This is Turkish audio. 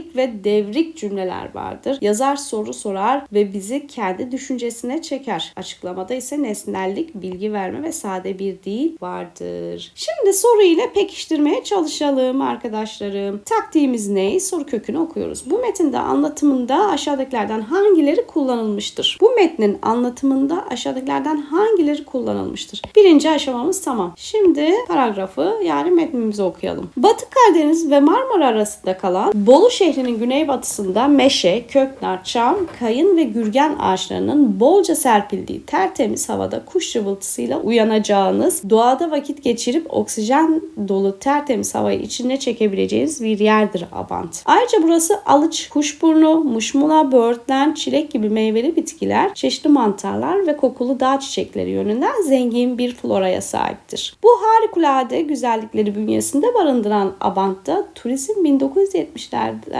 güzellik ve devrik cümleler vardır. Yazar soru sorar ve bizi kendi düşüncesine çeker. Açıklamada ise nesnellik, bilgi verme ve sade bir dil vardır. Şimdi soru ile pekiştirmeye çalışalım arkadaşlarım. Taktiğimiz ne? Soru kökünü okuyoruz. Bu metinde anlatımında aşağıdakilerden hangileri kullanılmıştır? Bu metnin anlatımında aşağıdakilerden hangileri kullanılmıştır? Birinci aşamamız tamam. Şimdi paragrafı yani metnimizi okuyalım. Batı Karadeniz ve Marmara arasında kalan Bolu şehrinin güneybatısında meşe, köknar, çam, kayın ve gürgen ağaçlarının bolca serpildiği tertemiz havada kuş cıvıltısıyla uyanacağınız, doğada vakit geçirip oksijen dolu tertemiz havayı içine çekebileceğiniz bir yerdir Abant. Ayrıca burası alıç, kuşburnu, muşmula, böğürtlen, çilek gibi meyveli bitkiler, çeşitli mantarlar ve kokulu dağ çiçekleri yönünden zengin bir floraya sahiptir. Bu harikulade güzellikleri bünyesinde barındıran Abant'ta turizm 1970'lerde